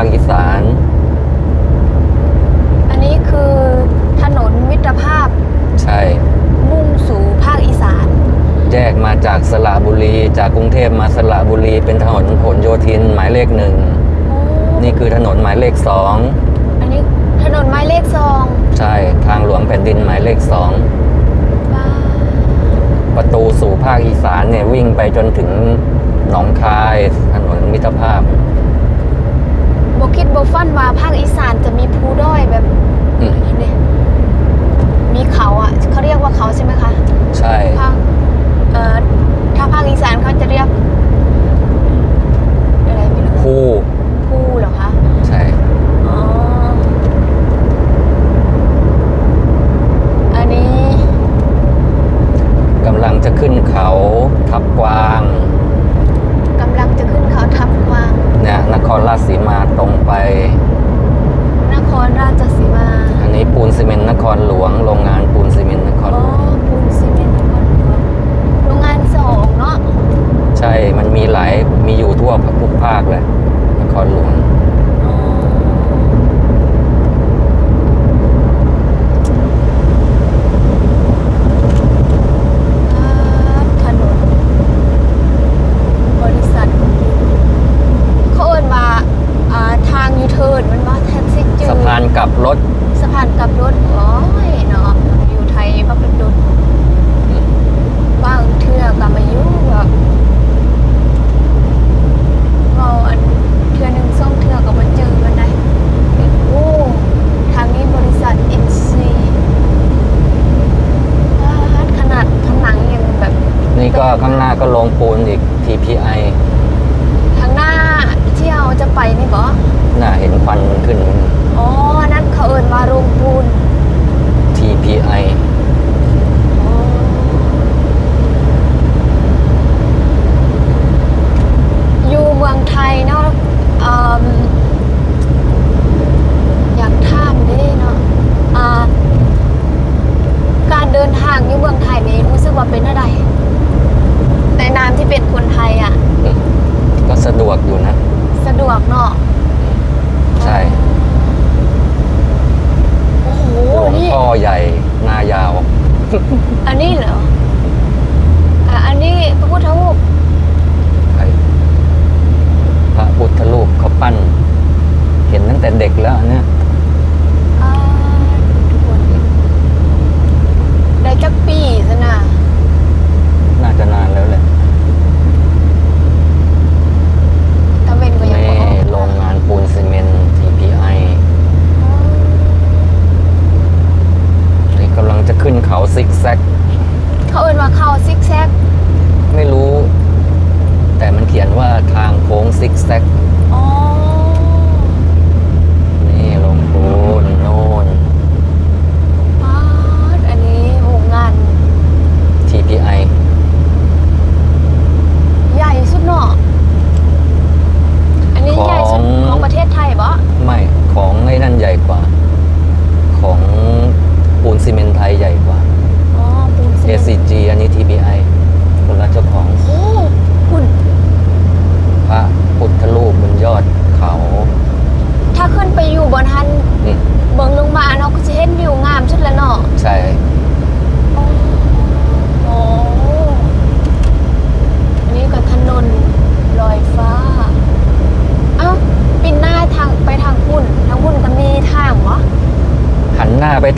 าคอีสาน อันนี้คือถนนมิตรภาพ ใช่ มุ่งสู่ภาคอีสาน แยกมาจากสระบุรี จากกรุงเทพมาสระบุรี เป็นถนนผลโยธินหมายเลขหนึ่ง นี่คือถนนหมายเลขสอง อันนี้ถนนหมายเลขสอง ใช่ ทางหลวงแผ่นดินหมายเลขสองประตูสู่ภาคอีสานเนี่ยวิ่งไปจนถึงหนองคายถนนมิตรภาพ บคิดบฟันว่าภาคอีสานจะมีภูด้อยแบบนี่มีเขาอะเขาเรียกว่าเขาใช่ไหมคะใช่ ภาคเอ่อถ้าภาคอีสานเขาจะเรียก อะไรไม่รู้ ภู Con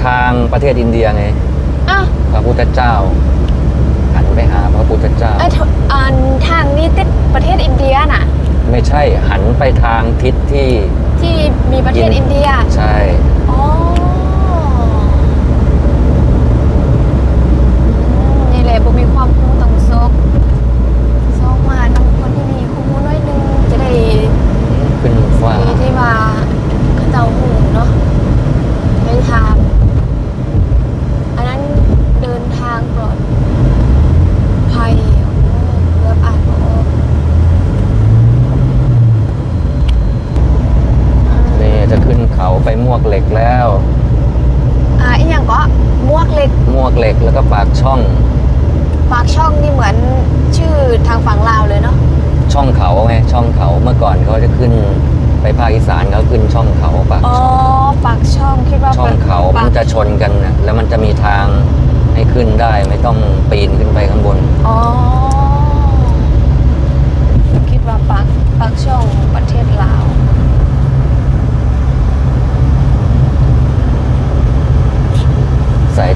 ทางประเทศอินเดียไงพระพุทธเจ้าหันไปหาพระพุทธเจ้า เอยนทางนี้ติดประเทศอินเดียน่ะ ไม่ใช่หันไปทางทิศที่ที่มีประเทศอินเดีย ใช่ วกเหล็กแล้ว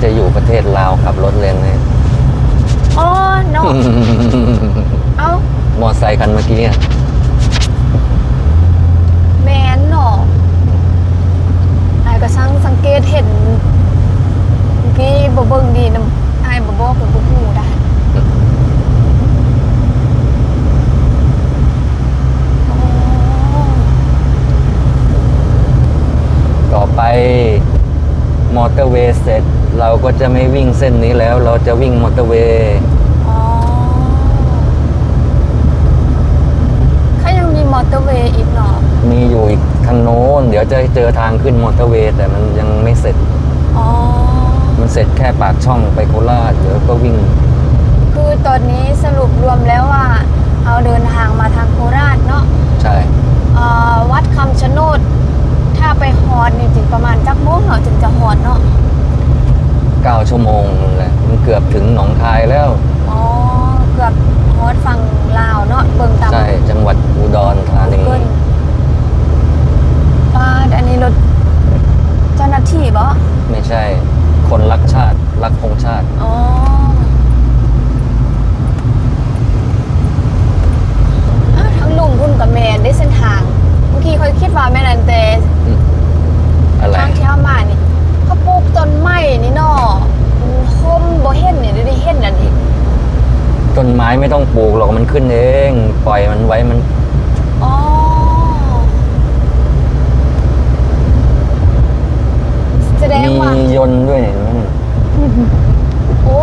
จะอยู่ประเทศลาวขับรถเลนเลยอ๋อเนาะเอ้ามอไซค์คันเมื่อกี้อะแมนเนาะนายก็ช่างสังเกตเห็นเมื่อกี้บ่เบิ่งดีนะอายบ่บอกกับบ่ฮู้ได้อ๋อต่อไปมอเตอร์เวย์เสร็จ เราก็จะไม่วิ่งเส้นนี้แล้ว เราจะวิ่งมอเตอร์เวย์อ๋อเขายังมีมอเตอร์เวย์อีกเนาะมีอยู่อีกทางโน้น เดี๋ยวจะเจอทางขึ้นมอเตอร์เวย์แต่มันยังไม่เสร็จ อ๋อ มันเสร็จแค่ปากช่องไปโคราชเดี๋ยวก็วิ่ง คือตอนนี้สรุปรวมแล้วว่า เอาเดินทางมาทางโคราชเนาะใช่ เอ่อวัดคำชะโนด ถ้าไปฮอดนี่ถึงประมาณจักโมงเนาะถึงจะฮอดเนาะ 9 ชั่วโมงแหละมันเกือบถึงหนองคายแล้ว อ๋อ เกือบฮอดฝั่งลาวเนาะเบิ่งตามใช่จังหวัดอุดรธานีเกินป้าดอันนี้รถเจ้าหน้าที่บ่ไม่ใช่ คนรักชาติ รักคงชาติ อ๋ออ้าวทั้งลุงพุ่นกับแมนได้เส้นทาง เมื่อกี้เคยคิดว่าแม่นันแต่ อะไร ทางที่เขามานี่เขาปลูกต้นไม้นี่เนาะมันคมบ่เห็นเนี่ยได้เห็นอันนี้ ต้นไม้ไม่ต้องปลูกหรอกมัน ขึ้นเอง ปล่อยมันไว้มันอ๋อแสดงมีว่ายนต์ด้วยเห็นไหมโอ้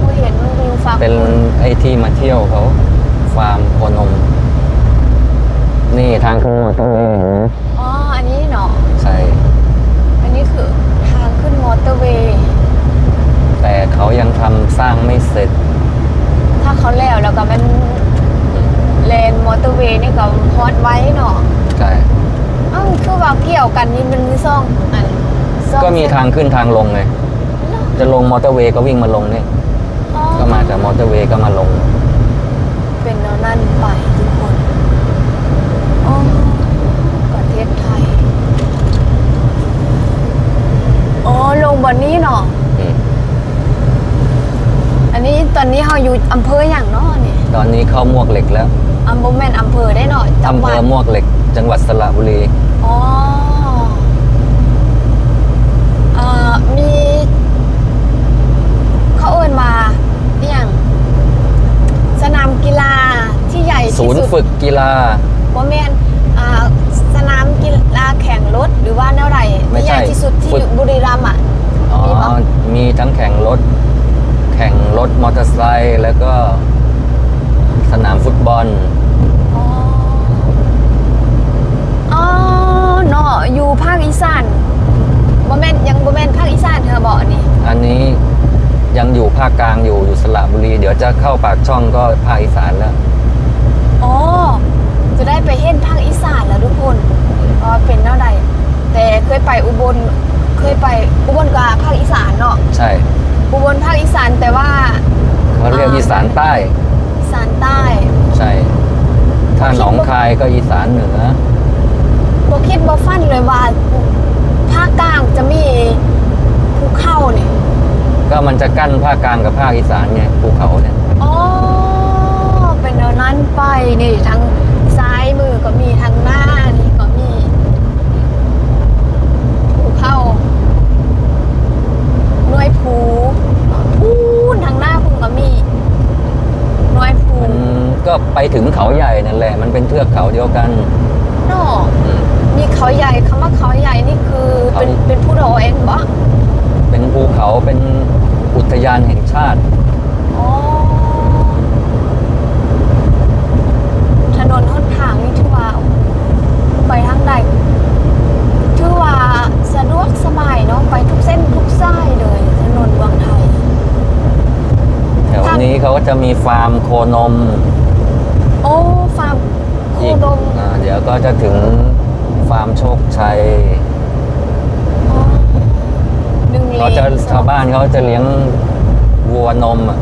บ่เห็นมันวิวฟ้าเป็นไอ้ที่มาเที่ยวเขาฟาร์มโคนม นี่ทางขึ้นมอเตอร์เวย์เห็นไหมอ๋อ อันนี้เนาะใช่อันนี้คือทางขึ้นมอเตอร์เวย์แต่เขายังทำสร้างไม่เสร็จ ถ้าเขาแล้วแล้วก็มันเลนมอเตอร์เวย์นี่ก็ฮอดไว้เนาะใช่เอ้าคือว่าเกี่ยวกันนี่มันมีซ่องอันซ่องก็มีทางขึ้นทางลงไงเนาะจะลงมอเตอร์เวย์ก็วิ่งมาลงนี่อ๋อก็มาจากมอเตอร์เวย์ก็มาลง เป็นแนวนั่นไปทุกคนอ๋อประเทศไทยอ๋อลงบนนี้เนาะอืมอันนี้ ตอนนี้เราอยู่อำเภออย่างเนาะนี่ตอนนี้เข้ามวกเหล็กแล้วอำเภอแม่นอำเภอได้เนาะจังอำหเภวัดอมวกเหล็ก จังหวัดสระบุรี อ๋อเอ่อมี เขาเอินมาอหย่างสนามกีฬาที่ใหญ่ศูที่นย์สุด ฝึกกีฬา ว่าแมนอ่าสนามกีฬาแข่งรถหรือว่าแนวไหนไม่ที่ใหใช่ญ่ที่สุดที่ฝึก บุรีรัมย์อะ อ๋อ มีปะ มีทั้งแข่งรถ แข่งรถมอเตอร์ไซค์แล้วก็สนามฟุตบอลอ๋ออ๋อเนาะอยู่ภาคอีสานบ่แม่นยังบ่แม่นภาคอีสานเธอบอกนี่อันนี้ยังอยู่ภาคกลางอยู่อยู่สระบุรี เดี๋ยวจะเข้าปากช่องก็ภาคอีสานแล้ว อ๋อ จะได้ไปเห็นภาคอีสานแล้วทุกคนว่าเป็นแนวใดแต่เคยไปอุบลเคยไปอุบลกับภาคอีสานเนาะใช่ อุบลภาคอีสานแต่ว่าเขาเรียกอ่าอีสานใต้ อีสานใต้ใช่ ถ้าหนองคายก็อีสานเหนือบ่คิดบ่ฟันเลยว่าภาคกลางจะมีภูเขาเนี่ยก็มันจะกั้นภาคกลางกับภาคอีสานไงภูเขาเนี่ยอ๋อเป็นแนวนั้นไปนี่ทางซ้ายมือก็มีทางหน้านี่ก็มีภูเขาหน่วยภูพูนทางหน้าพุ่งก็มีหน่วยภู มัน ก็ไปถึงเขาใหญ่นั่นแหละ มันเป็นเทือกเขาเดียวกันเนาะอืม มีเขาใหญ่คำว่าเขาใหญ่นี่คือเป็นเขา เป็นผู้ดอยเองบ่เป็นภูเขาเป็นอุทยานแห่งชาติ อ๋อถนนหนทางนี่ถือว่าโอ้โหไปทางใดถือว่าสะดวกสบายเนาะไปทุกเส้นทุกสายเลยถนนเมืองไทย แถวนี้เขาก็จะมีฟาร์มโคนมโอ้ โคอีกดม อ่าเดี๋ยวก็จะถึงฟาร์มโชคชัยอ๋อหนึ่งเลเขาจะนชาวบ้านเขาจะเลี้ยงวัวนมอะ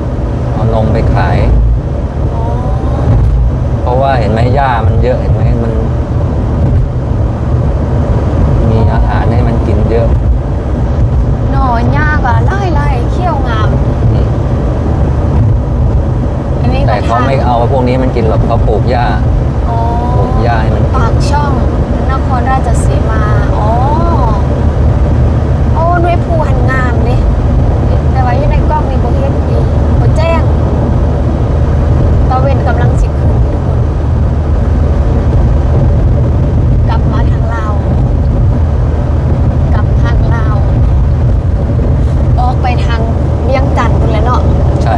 เอานมไปขาย อ๋อเพราะว่าเห็นไหมหญ้ามันเยอะเห็นไหมมัน มีอาหารให้มันกินเยอะหน่อยากอะไล่ไล่เขี้ยวงาม อืมอันนี้ก็แต่เขาไม่เอาพวกนี้มันกินหรอกเขาปลูกหญ้าอ๋อ ปลูกหญ้าให้มันกินปากช่องนครราชสีมา อ๋อ โอ้ด้วยภูหันงามนี่แต่ว่าอยู่ในกล้องนี่บ่เห็นดีบ่แจ้งตะเวนกำลังสิขึ้นทุกคน กลับมาทางลาว กลับทางลาว ออกไปทางเวียงจันทน์พุ่นแหล้วเนาะ ใช่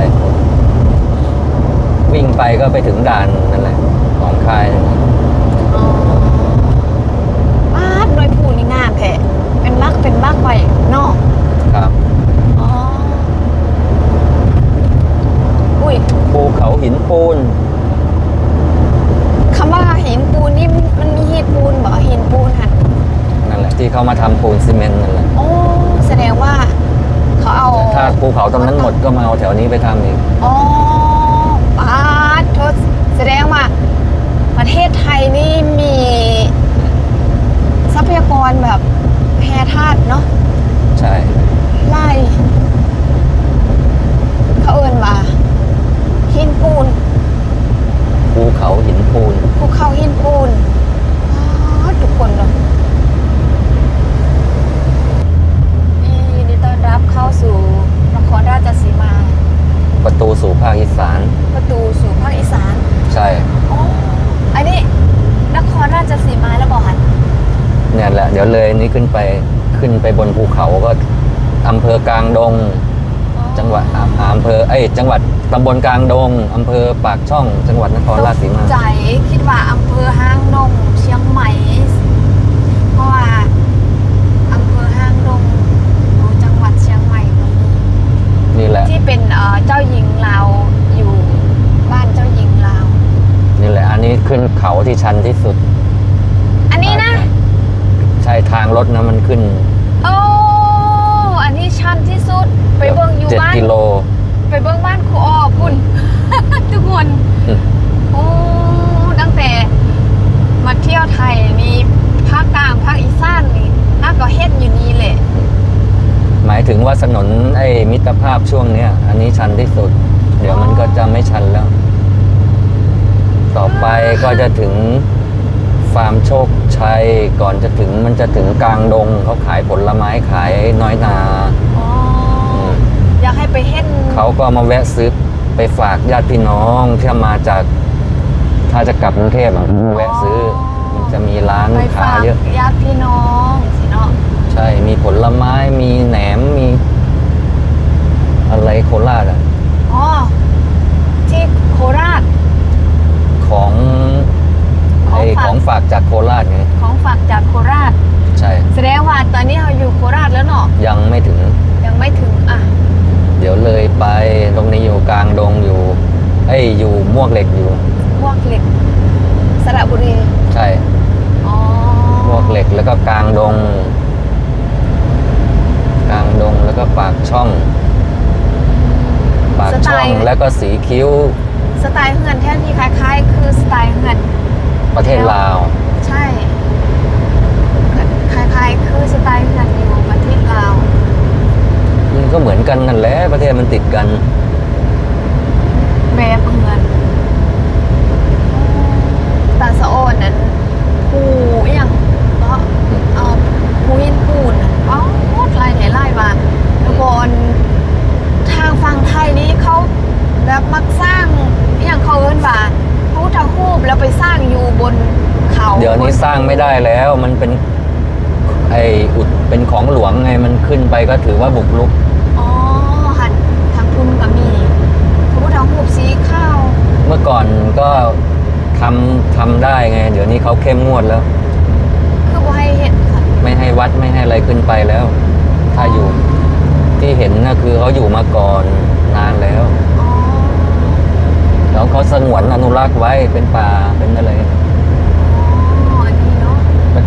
วิ่งไปก็ไปถึงด่านนั่นแหละของค่ายนั่นแหละ อ๋อบ้านหน่วยภูนี่งามแท้ เป็นมากกว่าะครับ อ๋อ อุ้ย ภูเขาหินปูน คำว่าหินปูนนี่มันมีหินปูนบอกหินปูนหัน นั่นแหละ ที่เขามาทำปูนซีเมนต์นั่นแหละ โอ้ แสดงว่า เขาเอา ถ้าภูเขาตรงนั้นหมดก็มาเอาแถวนี้ไปทำอีก อ๋อปาดโทษแสดงว่า ประเทศไทยนี่มีทรัพยากรแบบแพร่ธาตุเนาะ ใช่ ไล่เขาเอินว่าหินปูน ภูเขาหินปูน ภูเขาหินปูนอ๋อทุกคนเนาะยินดีต้อนรับเข้าสู่นครราชสีมา ประตูสู่ภาคอีสาน ประตูสู่ภาคอีสาน ใช่ อ๋อ อันนี้นครราชสีมาแล้วบอกหัน เนี่ยแหละ เดี๋ยวเลยนี้ขึ้นไปขึ้น ไปบนภูเขาก็อำเภอกลางดงอ๋อจังหวัดอ่าอำเภอเอ้ยจังหวัดตำบลกลางดงอำเภอปากช่อง จังหวัดนครราชสีมาตกใจคิดว่าอำเภอห้างดงเชียงใหม่ เพราะว่าอำเภอห้างดงอยู่จังหวัดเชียงใหม่ก็มีนี่แหละที่เป็นเอ่อเจ้าหญิงลาวอยู่บ้านเจ้าหญิงลาวนี่แหละ อันนี้ขึ้นเขาที่ชันที่สุด อันนี้นะ ใช่ทางรถนะมันขึ้น โอ้อันนี้ชันที่สุด ไปเบิ่งอยู่เจ็ดบ้าน กิโล ไปเบิ่งบ้านครูอ้อพุ่น ทุกคน อืม โอ้ตั้งแต่มาเที่ยวไทยนี่ภาคกลางภาคอีสานนี่น่าก็เฮ็ดอยู่นี่แหละ หมายถึงว่าถนนไอ้มิตรภาพช่วงเนี้ย อันนี้ชันที่สุด เดี๋ยวมันก็จะไม่ชันแล้ว ต่อไปก็จะถึง ฟาร์มโชคชัย ก่อนจะถึงมันจะถึงกลางดงเขาขายผลไม้ขายน้อยนาอ๋ออมอยากให้ไปเฮ็ดเขาก็มาแวะซื้อไปฝากญาติพี่น้องที่มาจาก ถ้าจะกลับกรุงเทพอะแวะซื้อ มันจะมีร้านไปค้าฝากเยอะ ญาติพี่น้องสิเนาะใช่มีผลไม้มีแหนมมี อะไรโคราชอะอ๋อที่โคราชของ ของไอฝากของฝากจากโคราชไงของฝากจากโคราช ใช่ แสดงว่าตอนนี้เราอยู่โคราชแล้วเนาะยังไม่ถึง ยังไม่ถึงอะเดี๋ยวเลยไปตรงนี้อยู่กลางดงอยู่เอ้ยอยู่มวกเหล็กอยู่ มวกเหล็กสระบุรีใช่อ๋อมวกเหล็กแล้วก็กลางดง กลางดงแล้วก็ปากช่อง ปากสไตช่องล์แล้วก็สีคิ้ว สไตล์เฮือนแท่นที่คล้ายๆ คือสไตล์เฮือน ประเทศลาว ใช่คล้ายๆคือสไตล์เฮือนอยู่ประเทศลาวมันก็เหมือนกันนั่นแหละประเทศมันติดกันแบบเฮือนตาสะโอนนั้นผูอหย่างเนาะเอาผูหินปูนน่ะเอ้าโคตรลายไหนลายมาแล้วก่อนทางฝั่งไทยนี่เขาแบบมักสร้างอหย่างเขาเอิ้นว่าพระพุทธรูปแล้วไปสร้างอยู่บนเขา เดี๋ยวนี้สร้าง ไม่ได้แล้ว มันเป็นไออุดเป็นของหลวงไงมันขึ้นไปก็ถือว่าบุกรุก อ๋อหันทางพุ่นก็มีพระพุทธรูปสีข้าวเมื่อก่อนก็ทำทำได้ไง เดี๋ยวนี้เขาเข้มงวดแล้ว คือบ่ให้เห็นค่ะไม่ให้วัดไม่ให้อะไรขึ้นไปแล้ว ถ้าอยู่ที่เห็นนะคือเขาอยู่มาก่อนนานแล้ว อ๋อ แล้วเขาสงวนอนุรักษ์ไว้เป็นป่าเป็นอะไร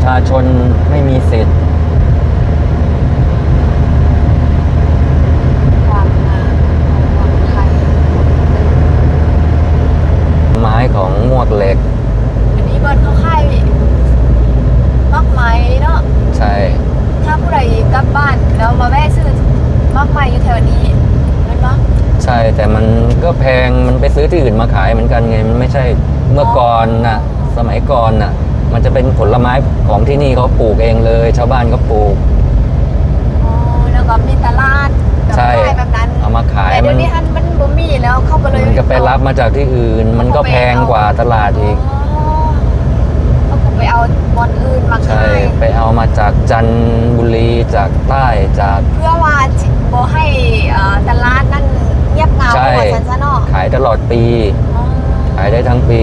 ชาชนไม่มีสิทธิ์ความงามของเมืองไทยไม้ของมวกเหล็ก อันนี้เบิร์ดเขาค่ายมากไหมเนาะ ใช่ ถ้าผู้ใดกลับบ้านแล้วมาแวะซื้อมากไหมอยู่แถวนี้แมันปะใช่แต่มันก็แพงมันไปซื้อที่อื่นมาขายเหมือนกันไง มันไม่ใช่เมื่อก่อนน่ะ สมัยก่อนน่ะ มันจะเป็นผลไม้ของที่นี่เขาปลูกเองเลย ชาวบ้านก็ปลูก อ๋อแล้วก็มีตลาดดอกใช่ไม้แบบนั้น เอามาขายแต่มัเดี๋ยนวนี้ฮันมันบ่มีแล้วเขาก็เลยมันก็ไปรับมาจากที่อื่น มันก็แพงกว่าตลาดอีกอ๋อเขาก็ไปเอาบอนอื่นมาใช่ ขายไปเอามาจากจันทบุรีจากใต้จาก เพื่อว่าจิบ่ให้เอ่อตลาดนั่นเงียบเหงาใช่เพราะว่าสันซะเนาะขายตลอดปี อ๋อขายได้ทั้งปี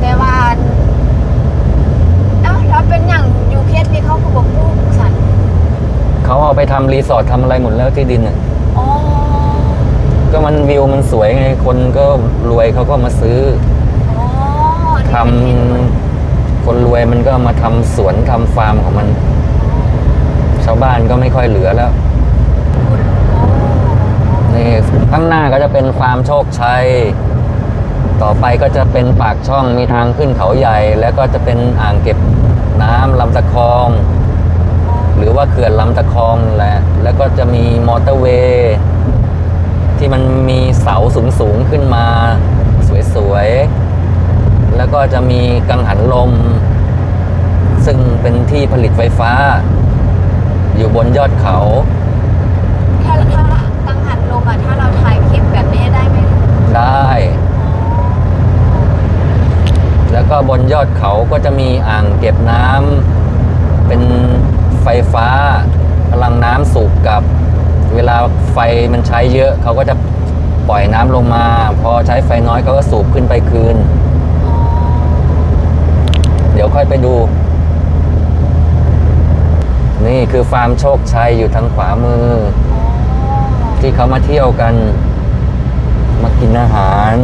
แต่ว่าเอ้าแล้วเป็นอย่างยูเค สนี่เขาก็บอกปลูกสันเขาเอาไปทำรีสอร์ททำอะไรหมดแล้วที่ดินน่ะ อ๋อก็มันวิวมันสวยไง คนก็รวยเขาก็มาซื้ออ๋อทำคนรวยมันก็มาทำสวนทำฟาร์มของมัน ชาวบ้านก็ไม่ค่อยเหลือแล้วนี่ข้างหน้าก็จะเป็นฟาร์มโชคชัย ต่อไปก็จะเป็นปากช่องมีทางขึ้นเขาใหญ่ แล้วก็จะเป็นอ่างเก็บน้ำลำตะคอง หรือว่าเขื่อนลำตะคองนั่นแหละแล้วก็จะมีมอเตอร์เวย์ที่มันมีเสาสูงๆขึ้นมา สวยๆ แล้วก็จะมีกังหันลม ซึ่งเป็นที่ผลิตไฟฟ้า อยู่บนยอดเขา ถ้าถ้ากังหันลมอะถ้าเราถ่ายคลิปแบบนี้ได้ไหมได้ แล้วก็บนยอดเขาก็จะมีอ่างเก็บน้ำเป็นไฟฟ้า พลังน้ำสูบกลับ เวลาไฟมันใช้เยอะเขาก็จะปล่อยน้ำลงมา พอใช้ไฟน้อยเขาก็สูบขึ้นไปคืนอ๋อเดี๋ยวค่อยไปดู นี่คือฟาร์มโชคชัยอยู่ทางขวามืออ๋อที่เขามาเที่ยวกัน มากินอาหาร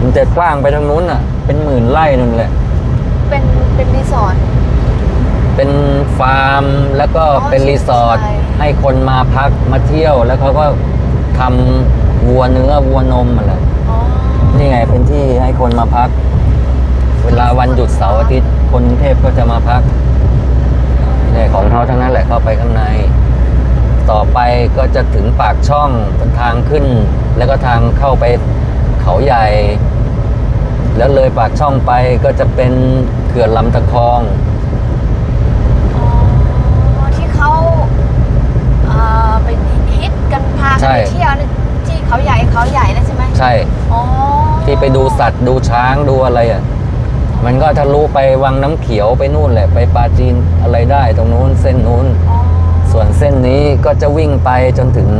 มันจะกว้างไปทางนู้นอะ เป็นหมื่นไร่นั่นแหละ เป็นเป็นรีสอร์ทเป็น ฟาร์ม แล้วก็อ๋อเป็นรีสอร์ทใช่ให้คนมาพักมาเที่ยว แล้วเขาก็ทำวัวเนื้อวัวนมอะไรอ๋อนี่ไงเป็นที่ให้คนมาพัก เวลาวันหยุดเสาร์อาทิตย์คนกรุงเทพก็จะมาพักเนี่ยของเขาทั้งนั้นแหละเข้าไปข้างใน ต่อไปก็จะถึงปากช่องเป็นทางขึ้น แล้วก็ทางเข้าไปเขาใหญ่ แล้วเลยปากช่องไปก็จะเป็นเขื่อนลำตะคอง อ๋อที่เขาเอ่อไปฮิต กันพากันใช่ไปเที่ยวนี่ที่เขาใหญ่เขาใหญ่นะใช่ไหมใช่อ๋อที่ไปดูสัตว์ดูช้างดูอะไรอะมันก็ทะลุไปวังน้ำเขียวไปนู่นแหละ ไปปาจีนอะไรได้ตรงนู้นเส้นนู้นอ๋อส่วนเส้นนี้ก็จะวิ่งไปจนถึง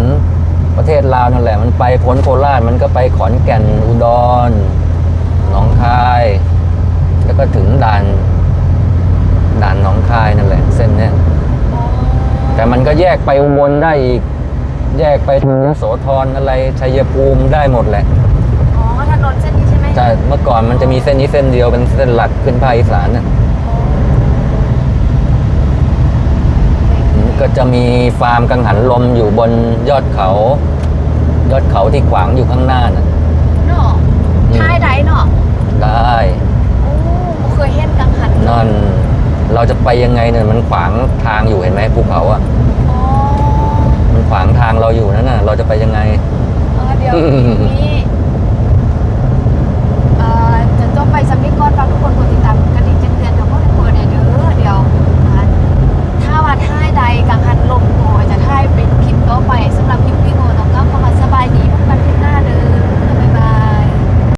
ประเทศลาวนั่นแหละ มันไปพ้นโคราชมันก็ไปขอนแก่นอุดรหนองคาย แล้วก็ถึงด่านด่านหนองคายนั่นแหละ เส้นเนี้ยอ๋อแต่มันก็แยกไปอุบลได้อีก แยกไปถึงยโสธรอะไรชัยภูมิได้หมดแหละอ๋อถนนเส้นนี้ใช่ไหมแต่เมื่อก่อนมันจะมีเส้นนี้เส้นเดียวเป็นเส้นหลักขึ้นภาคอีสานน่ะอ๋อก็จะมีฟาร์มกังหันลมอยู่บนยอดเขา ยอดเขาที่ขวางอยู่ข้างหน้าน่ะเนาะอืมท้ายใดเนาะได้โอ้บ่เคยเห็นกังหันลมนั่นเราจะไปยังไงเนี่ยมันขวางทางอยู่เห็นไหมภูเขาอะอ๋อมัน ขวางทางเราอยู่นั่นน่ะ เราจะไปยังไงเออเดี๋ยวอืมนี่